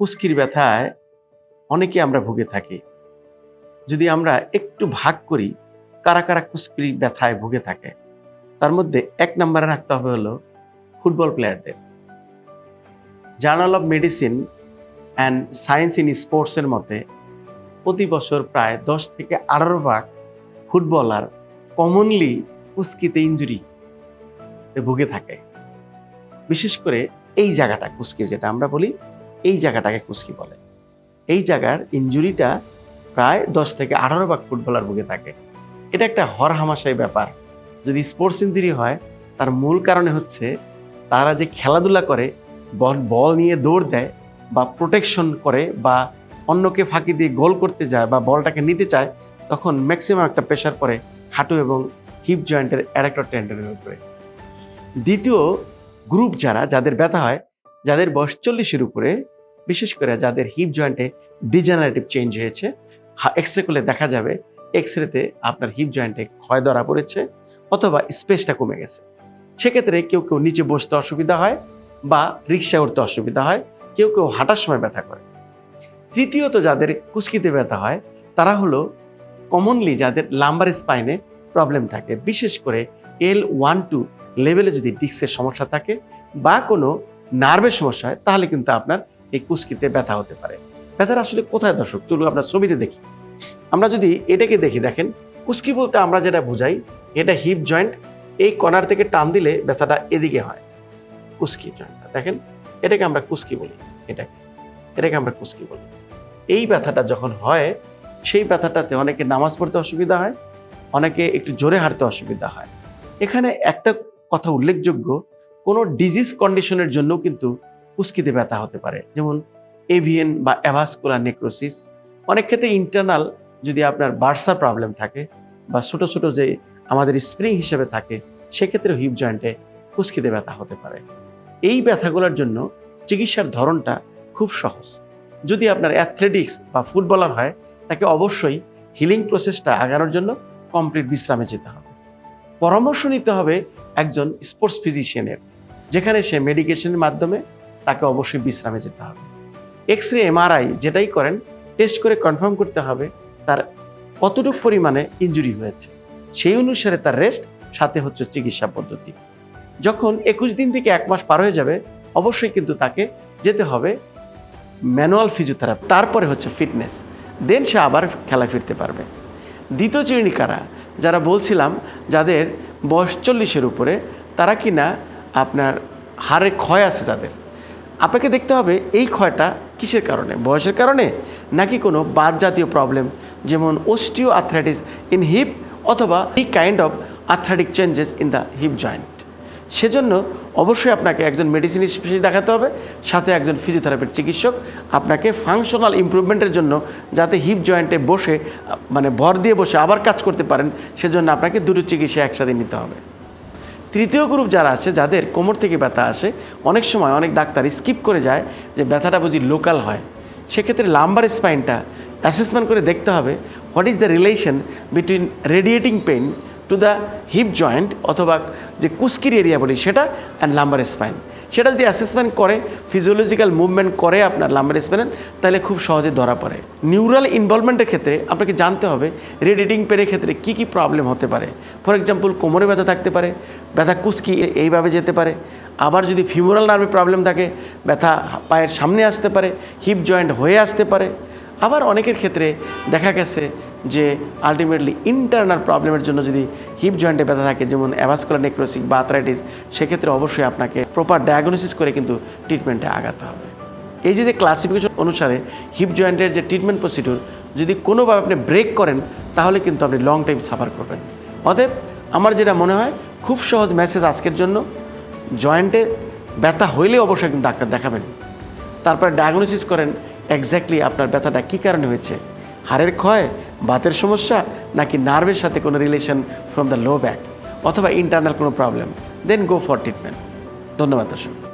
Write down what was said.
কুস্কির ব্যথায় অনেকে আমরা ভুগে থাকি। যদি আমরা একটু ভাগ করি, কারা কারা কুস্কির ব্যথায় ভুগে থাকে, তার মধ্যে এক নম্বরে রাখতে হবে হলো ফুটবল প্লেয়ারদের। Journal of medicine and science in স্পোর্টসের মতে, প্রতি বছর প্রায় দশ থেকে আঠারো ভাগ ফুটবলার কমনলি কুস্কিতে ইঞ্জুরি ভুগে থাকে। বিশেষ করে এই জায়গাটা কুস্কির, যেটা আমরা বলি এই জায়গাটাকে কুস্কি বলে। এই জায়গার ইঞ্জুরিটা প্রায় দশ থেকে আঠারো ভাগ ফুটবলার ভুগে থাকে। এটা একটা হরহামাশাই ব্যাপার। যদি স্পোর্টস ইঞ্জুরি হয়, তার মূল কারণে হচ্ছে তারা যে খেলাধুলা করে, বল বল নিয়ে দৌড় দেয় বা প্রোটেকশন করে বা অন্যকে ফাঁকি দিয়ে গোল করতে যায় বা বলটাকে নিতে চায়, তখন ম্যাক্সিমাম একটা প্রেশার পড়ে হাঁটু এবং হিপ জয়েন্টের অ্যাডাক্টর টেন্ডনের উপরে। দ্বিতীয় গ্রুপ যারা, যাদের ব্যথা হয়, যাদের বয়স চল্লিশের উপরে বিশেষ করে যাদের হিপ জয়েন্টে ডিজেনারেটিভ চেঞ্জ হয়েছে এক্স রে করলে দেখা যাবে এক্স রেতে আপনার হিপ জয়েন্টে ক্ষয় ধরা পড়েছে অথবা স্পেসটা কমে গেছে। সেক্ষেত্রে কেউ কেউ নিচে বসতে অসুবিধা হয় বা রিক্সায় উঠতে অসুবিধা হয়, কেউ কেউ হাঁটার সময় ব্যথা করে। তৃতীয়ত যাদের কুস্কিতে ব্যথা হয়, তারা হলো কমনলি যাদের লাম্বার স্পাইনে প্রবলেম থাকে। বিশেষ করে এল ওয়ান টু লেভেলে যদি ডিস্কের সমস্যা থাকে বা কোনো নার্ভের সমস্যা হয়, তাহলে কিন্তু আপনার এই কুস্কিতে ব্যথা হতে পারে। ব্যথার আসলে কোথায় দর্শক? চলুন আপনার ছবিতে দেখি। আমরা যদি এটাকে দেখি, দেখেন, কুস্কি বলতে আমরা যেটা বুঝাই, এটা হিপ জয়েন্ট এই কর্নার থেকে টান দিলে ব্যথাটা এদিকে হয়। কুস্কি জয়েন্টটা দেখেন, এটাকে আমরা কুস্কি বলি, এটাকে এটাকে আমরা কুস্কি বলি। এই ব্যথাটা যখন হয়, সেই ব্যথাটাতে অনেকে নামাজ পড়তে অসুবিধা হয়, অনেকে একটু জোরে হাঁটতে অসুবিধা হয়। এখানে একটা কথা উল্লেখযোগ্য, কোনো ডিজিজ কন্ডিশনের জন্য কিন্তু কুস্কিতে ব্যথা হতে পারে। যেমন এভিএন বা অ্যাভাসকুলার নেক্রোসিস। অনেক ক্ষেত্রে ইন্টারনাল যদি আপনার বার্সার প্রবলেম থাকে বা ছোটো ছোটো যে আমাদের স্প্রিং হিসেবে থাকে সেক্ষেত্রে হিপ জয়েন্টে কুস্কিতে ব্যথা হতে পারে। এই ব্যথাগুলোর জন্য চিকিৎসার ধরনটা খুব সহজ। যদি আপনার অ্যাথলেটিক্স বা ফুটবলার হয়, তাকে অবশ্যই হিলিং প্রসেসটা আগানোর জন্য কমপ্লিট বিশ্রামে যেতে হবে। পরামর্শ নিতে হবে একজন স্পোর্টস ফিজিশিয়ানের, যেখানে সে মেডিকেশনের মাধ্যমে তাকে অবশ্যই বিশ্রামে যেতে হবে। এক্স রে এমআরআই যেটাই করেন টেস্ট করে কনফার্ম করতে হবে তার কতটুকু পরিমাণে ইঞ্জুরি হয়েছে। সেই অনুসারে তার রেস্ট সাথে হচ্ছে চিকিৎসা পদ্ধতি। যখন একুশ দিন থেকে এক মাস পার হয়ে যাবে, অবশ্যই কিন্তু তাকে যেতে হবে ম্যানুয়াল ফিজিওথেরাপি তারপরে হচ্ছে ফিটনেস দেন সে আবার খেলা ফিরতে পারবে। দ্বিতীয় শ্রেণি কারা? যারা বলছিলাম, যাদের বয়স চল্লিশের উপরে, তারা কিনা আপনার হাড়ে ক্ষয় আছে যাদের আপনাকে দেখতে হবে এই ক্ষয়টা কিসের কারণে? বয়সের কারণে? নাকি কোনো বাদ জাতীয় প্রবলেম যেমন ওস্টিও আর্থ্রাইটিস ইন হিপ অথবা এই kind of arthritic changes in the hip joint সেজন্য অবশ্যই আপনাকে একজন মেডিসিন স্পেশালিস্ট দেখাতে হবে, সাথে একজন ফিজিওথেরাপির চিকিৎসক। আপনাকে ফাংশনাল ইমপ্রুভমেন্টের জন্য যাতে হিপ জয়েন্টে বসে মানে ভর দিয়ে বসে আবার কাজ করতে পারেন, সেজন্য আপনাকে দুটো চিকিৎসা একসাথে নিতে হবে। তৃতীয় গ্রুপ যারা আছে, যাদের কোমর থেকে ব্যথা আসে, অনেক সময় অনেক ডাক্তার স্কিপ করে যায় যে ব্যথাটা বুঝি লোকাল হয়। সেক্ষেত্রে লাম্বার স্পাইনটা অ্যাসেসমেন্ট করে দেখতে হবে what is the relation between radiating pain to the hip joint অথবা যে কুস্কির এরিয়া বলি সেটা অ্যান্ড লাম্বার স্পাইন সেটা যদি অ্যাসেসমেন্ট করে ফিজিওলজিক্যাল মুভমেন্ট করে আপনার লাম্বার স্পাইন তাহলে খুব সহজে ধরা পড়ে। নিউরাল ইনভলভমেন্টের ক্ষেত্রে আপনাকে জানতে হবে রেডিয়েটিং পেনের ক্ষেত্রে কী কী প্রবলেম হতে পারে। ফর এক্সাম্পল কোমরে ব্যথা থাকতে পারে, ব্যথা কুস্কি এইভাবে যেতে পারে। আবার যদি ফিমোরাল নার্ভে প্রবলেম থাকে, ব্যথা পায়ের সামনে আসতে পারে হিপ জয়েন্ট হয়ে আসতে পারে। আবার অনেকের ক্ষেত্রে দেখা গেছে যে আলটিমেটলি ইন্টারনাল প্রবলেমের জন্য যদি হিপ জয়েন্টে ব্যথা থাকে, যেমন অ্যাভাসকুলার নেক্রোসিক বা আর্থ্রাইটিস সেক্ষেত্রে অবশ্যই আপনাকে প্রপার ডায়াগনোসিস করে কিন্তু ট্রিটমেন্টে আগাতে হবে। এই যে যে ক্লাসিফিকেশন অনুসারে হিপ জয়েন্টের যে ট্রিটমেন্ট প্রসিডিউর যদি কোনোভাবে আপনি ব্রেক করেন, তাহলে কিন্তু আপনি লং টাইম সাফার করবেন। অতএব আমার যেটা মনে হয়, খুব সহজ মেসেজ আজকের জন্য। জয়েন্টে ব্যথা হইলে অবশ্যই কিন্তু ডাক্তার দেখাবেন। তারপরে ডায়াগনোসিস করেন এক্স্যাক্টলি আপনার ব্যথাটা কী কারণে হয়েছে? হাড়ের ক্ষয়, বাতের সমস্যা, নাকি নার্ভের সাথে কোনো relation from the low back অথবা ইন্টারনাল কোনো problem then go for treatment ধন্যবাদ, দর্শক।